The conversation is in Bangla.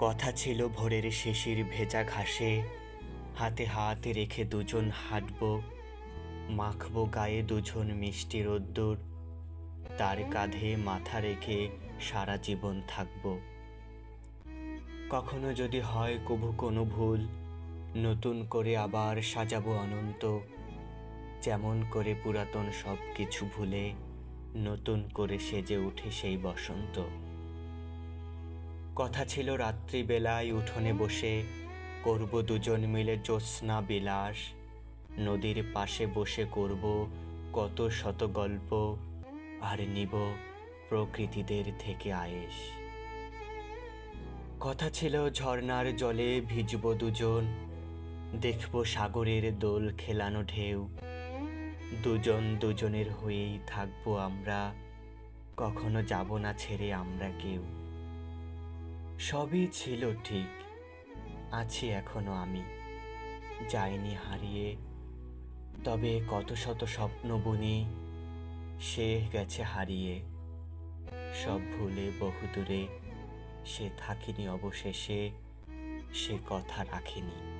কথা ছিল ভোরের শিশির ভেজা ঘাসে। হাতে হাত রেখে দুজন হাঁটব, মাখবো গায়ে দুজন মিষ্টি রোদ্দুর। তার কাঁধে মাথা রেখে সারা জীবন থাকব। কখনো যদি হয় কভু কোনো ভুল, নতুন করে আবার সাজাবো অনন্ত। যেমন করে পুরাতন সব কিছু ভুলে, নতুন করে সেজে উঠে সেই বসন্ত। কথা ছিল রাত্রিবেলায় উঠোনে বসে, করব দুজন মিলে জ্যোৎস্না বিলাস। নদীর পাশে বসে করব কত শত গল্প আর নিব প্রকৃতিদের থেকে আয়েশ। কথা ছিল ঝর্নার জলে ভিজব দুজন, দেখব সাগরের দোল খেলানো ঢেউ। দুজন দুজনের হয়েই থাকব আমরা, কখনো যাব না ছেড়ে আমরা কেউ। সবই ছিল ঠিক। আছি এখনও আমি। যাইনি হারিয়ে। তবে কত শত স্বপ্ন বুনি, সে গেছে হারিয়ে। সব ভুলে বহুদূরে সে থাকিনি অবশেষে, সে কথা রাখিনি।